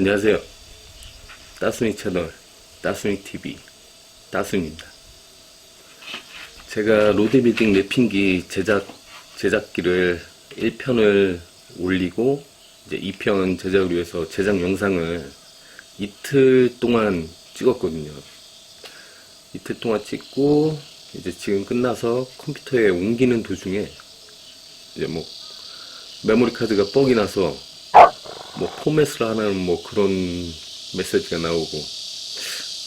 안녕하세요. 따순이 채널 따순이 TV 따순입니다. 제가 로드빌딩 랩핑기 제작 제작기를 1편을 올리고 이제 2편 제작을 위해서 제작 영상을 이틀 동안 찍었거든요. 이틀 동안 찍고 이제 지금 끝나서 컴퓨터에 옮기는 도중에 이제 뭐 메모리 카드가 뻑이 나서 뭐 포맷을 하는 뭐 그런 메시지가 나오고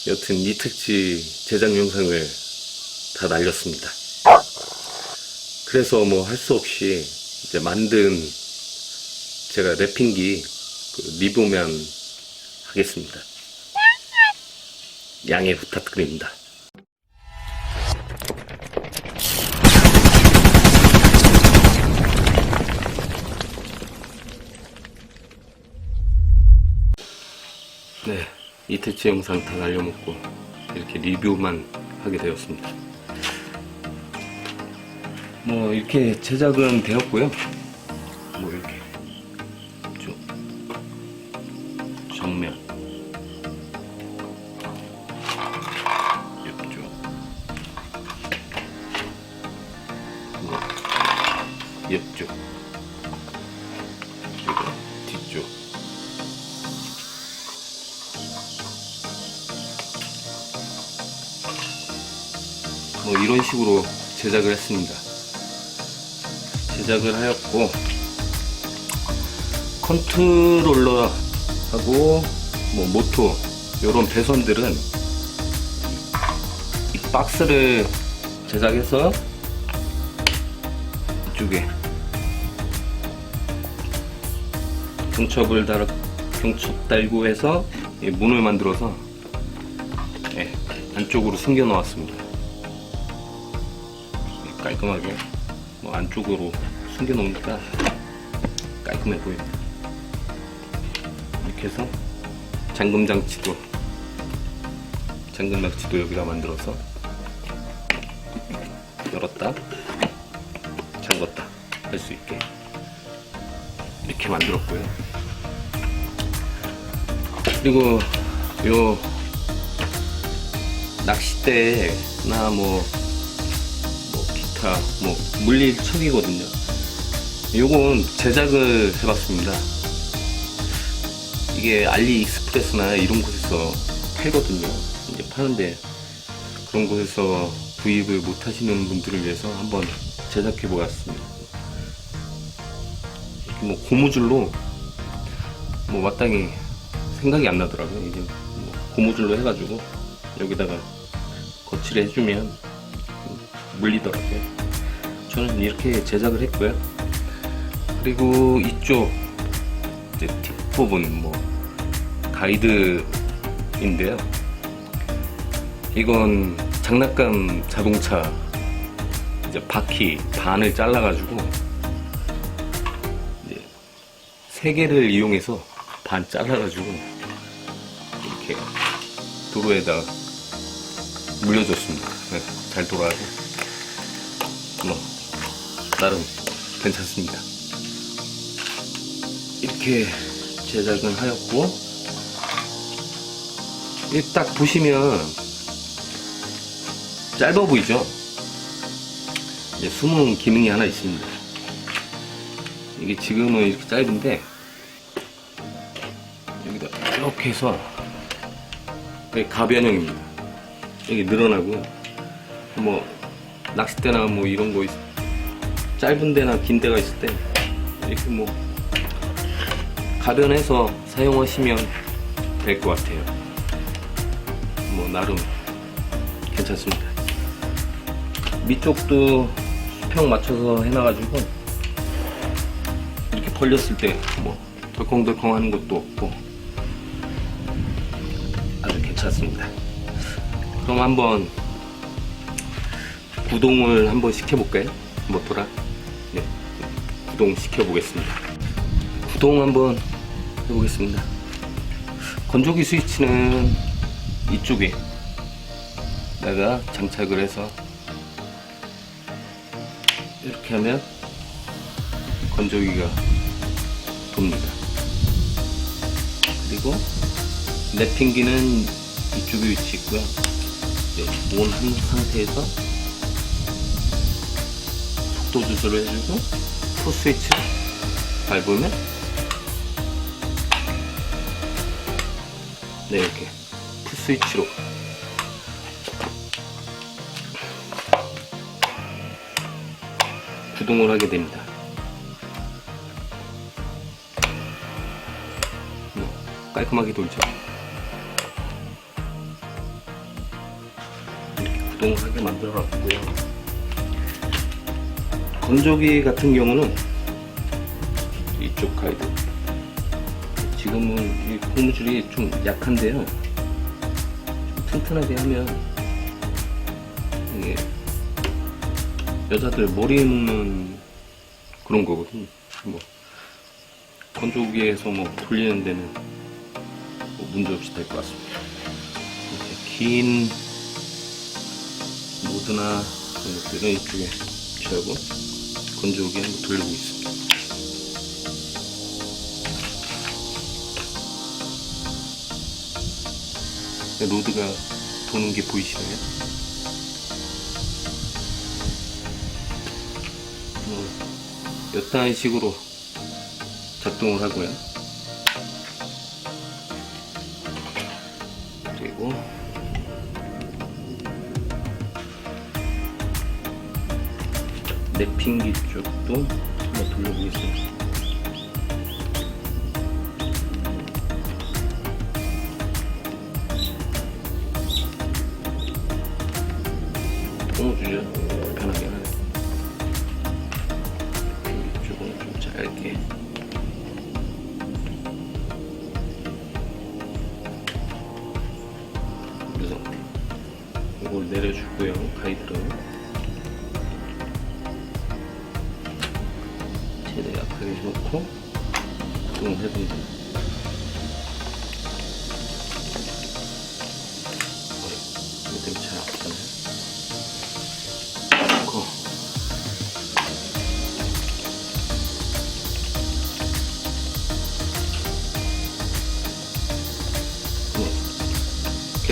여튼 이틀치 제작 영상을 다 날렸습니다. 그래서 뭐 할 수 없이 이제 만든 제가 랩핑기 그 리뷰만 하겠습니다. 양해 부탁드립니다. 네, 이틀째 영상 다 날려먹고 이렇게 리뷰만 하게 되었습니다. 뭐 이렇게 제작은 되었고요. 뭐 이런 식으로 제작을 했습니다. 제작을 하였고 컨트롤러하고 뭐 모토 이런 배선들은 이 박스를 제작해서 이쪽에 경첩을 달 경첩 달고 해서 이 문을 만들어서 예, 안쪽으로 숨겨 놓았습니다. 깔끔하게 뭐 안쪽으로 숨겨 놓으니까 깔끔해 보입니다. 이렇게 해서 잠금 장치도 잠금 장치도 여기다 만들어서 열었다 잠궜다 할 수 있게 이렇게 만들었고요. 그리고 요 낚싯대나 뭐 뭐 기타 뭐 물릴 척이거든요. 요건 제작을 해봤습니다. 이게 알리익스프레스나 이런 곳에서 팔거든요. 이제 파는데 그런 곳에서 구입을 못 하시는 분들을 위해서 한번 제작해 보았습니다. 이렇게 뭐 고무줄로 뭐 마땅히 생각이 안 나더라고요. 이게 뭐 고무줄로 해가지고 여기다가 거치를 해주면 물리더라고요. 저는 이렇게 제작을 했고요. 그리고 이쪽 이제 뒷 부분 뭐 가이드인데요. 이건 장난감 자동차 이제 바퀴 반을 잘라가지고 이제 세 개를 이용해서 반 잘라가지고 이렇게 도로에다 물려줬습니다. 네, 잘 돌아가고 뭐 나름 괜찮습니다. 이렇게 제작은 하였고 이딱 보시면 짧아 보이죠? 이제 숨은 기능이 하나 있습니다. 이게 지금은 이렇게 짧은데 여기다 이렇게 해서 가변형입니다. 이게 늘어나고 뭐 낚싯대나 뭐 이런 거 있- 짧은 데나 긴 데가 있을 때 이렇게 뭐 가변해서 사용하시면 될 것 같아요. 뭐 나름 괜찮습니다. 밑쪽도 수평 맞춰서 해놔가지고 이렇게 벌렸을 때 뭐 덜컹덜컹 하는 것도 없고 아주 괜찮습니다. 그럼 한번 구동을 한번 시켜볼까요? 모토랑 네, 구동 시켜 보겠습니다. 구동 한번 해보겠습니다. 건조기 스위치는 이쪽에 내가 장착을 해서 이렇게 하면 건조기가 돕니다. 그리고 랩핑기는 이쪽에 위치 있고요. 온한 상태에서 속도 조절을 해주고 푸 스위치 밟으면 네 이렇게 푸 스위치로 구동을 하게 됩니다. 뭐, 깔끔하게 돌죠. 이렇게 구동을 하게 만들어 놨고요. 건조기 같은 경우는 이쪽 가이드. 지금은 이 고무줄이 좀 약한데요. 좀 튼튼하게 하면 이게 여자들 머리에 묶는 그런 거거든. 뭐 건조기에서 뭐 돌리는 데는 뭐 문제 없이 될 것 같습니다. 긴 모드나 그런 것들은 이쪽에 취하고 건조기 한번 돌리고 있습니다. 로드가 도는 게 보이시나요? 뭐, 이딴 식으로 작동을 하고요. 그리고 랩핑기 쪽도 한번 돌려보겠습니다. 통주죠. 편하게 하네. 이쪽은 좀 짧게.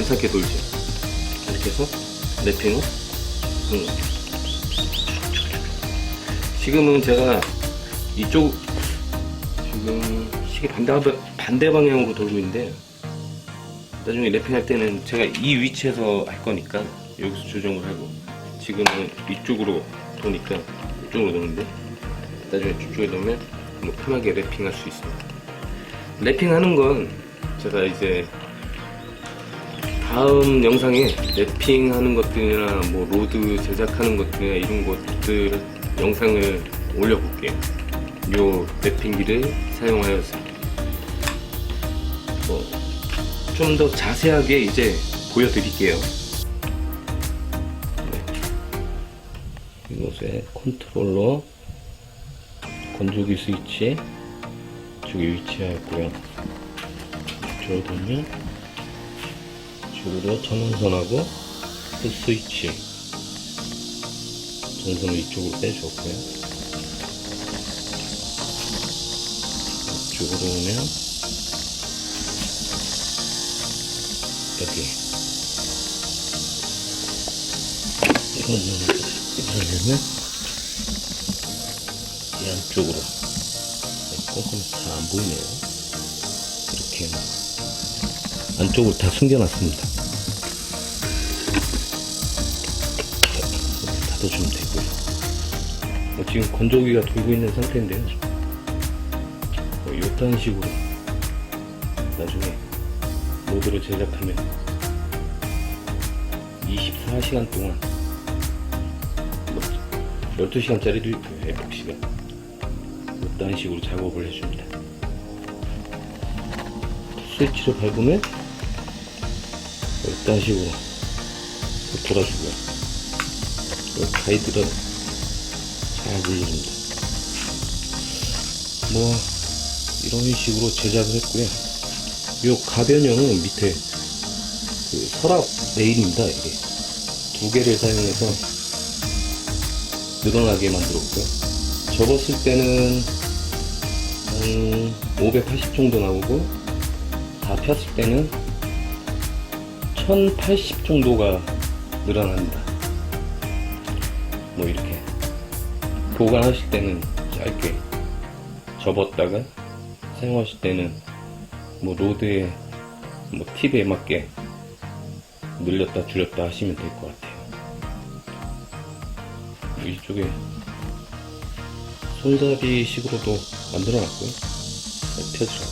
괜찮게 돌지. 이렇게 해서 랩핑을 응. 지금은 제가 이쪽 지금 시계 반대, 반대 방향으로 돌고 있는데 나중에 랩핑할 때는 제가 이 위치에서 할 거니까 여기서 조정을 하고 지금은 이쪽으로 도니까 이쪽으로 도는데 나중에 저쪽에 놓으면 뭐 편하게 랩핑할 수 있습니다. 랩핑하는 건 제가 이제 다음 영상에 랩핑하는 것들이나 뭐 로드 제작하는 것들이나 이런 것들 영상을 올려볼게요. 요 랩핑기를 사용하여서 뭐 좀 더 자세하게 이제 보여드릴게요. 이곳에 컨트롤러 건조기 스위치 쪽에 위치하였고요. 이쪽으로 돌면 이쪽으로 전원선하고 그 스위치 전선을 이쪽으로 빼주었고요. 이쪽으로 오면 여기 이걸 누르면 이 안쪽으로 꼼꼼히 잘 안 보이네요. 이렇게 안쪽으로 다 숨겨놨습니다. 닫아주면 되고요. 어, 지금 건조기가 돌고 있는 상태인데요. 뭐 이딴 식으로 나중에 모드를 제작하면 24시간 동안 뭐 12시간짜리도 있고요, 시간. 이딴 식으로 작업을 해줍니다. 스위치를 밟으면 이딴 식으로 돌아주고요. 이 가이드를 잘 눌러줍니다. 뭐 이런 식으로 제작을 했고요. 요 가변형은 밑에 그 서랍 레일입니다. 이게 두 개를 사용해서 늘어나게 만들었고요. 접었을 때는 한 580 정도 나오고 폈을 때는 1080 정도가 늘어납니다. 뭐 이렇게 보관하실 때는 짧게 접었다가 사용하실 때는 뭐 로드에 뭐 팁에 맞게 늘렸다 줄였다 하시면 될 것 같아요. 이쪽에 손잡이 식으로도 만들어 놨고요. 펴지라.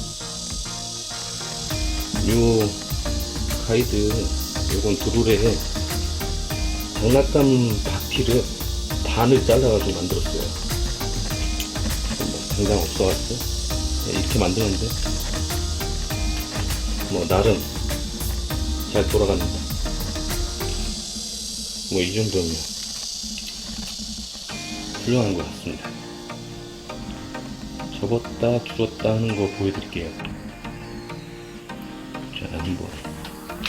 요 가이드, 요건 드룰에 장난감 바퀴를 반을 잘라가지고 만들었어요. 뭐 당장 없어가지고 네, 이렇게 만드는데 뭐 나름 잘 돌아갑니다. 뭐 이 정도면 훌륭한 것 같습니다. 접었다 줄었다 하는 거 보여드릴게요. 자, 한번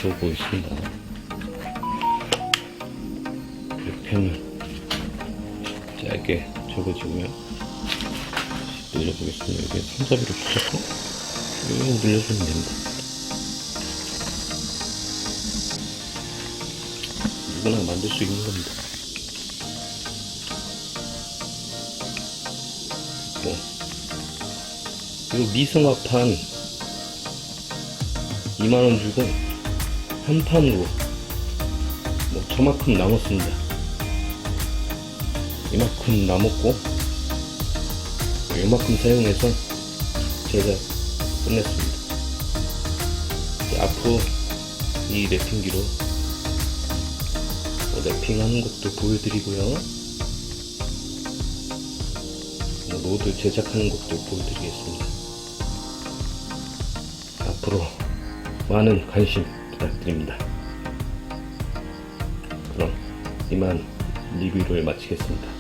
접어보겠습니다. 이렇게 하면 짧게 접어지고요. 다시 늘려보겠습니다. 여기 손잡이로 붙잡고 쭉 늘려주면 됩니다. 누구나 만들 수 있는 겁니다. 뭐, 이거 미승화판 2만원 주고 한 판으로 뭐 저만큼 남았습니다. 이만큼 남았고 이만큼 사용해서 제가 끝냈습니다. 앞으로 이 랩핑기로 뭐 랩핑하는 것도 보여드리고요. 뭐 로드 제작하는 것도 보여드리겠습니다. 앞으로 많은 관심 부탁드립니다. 그럼 이만 리뷰를 마치겠습니다.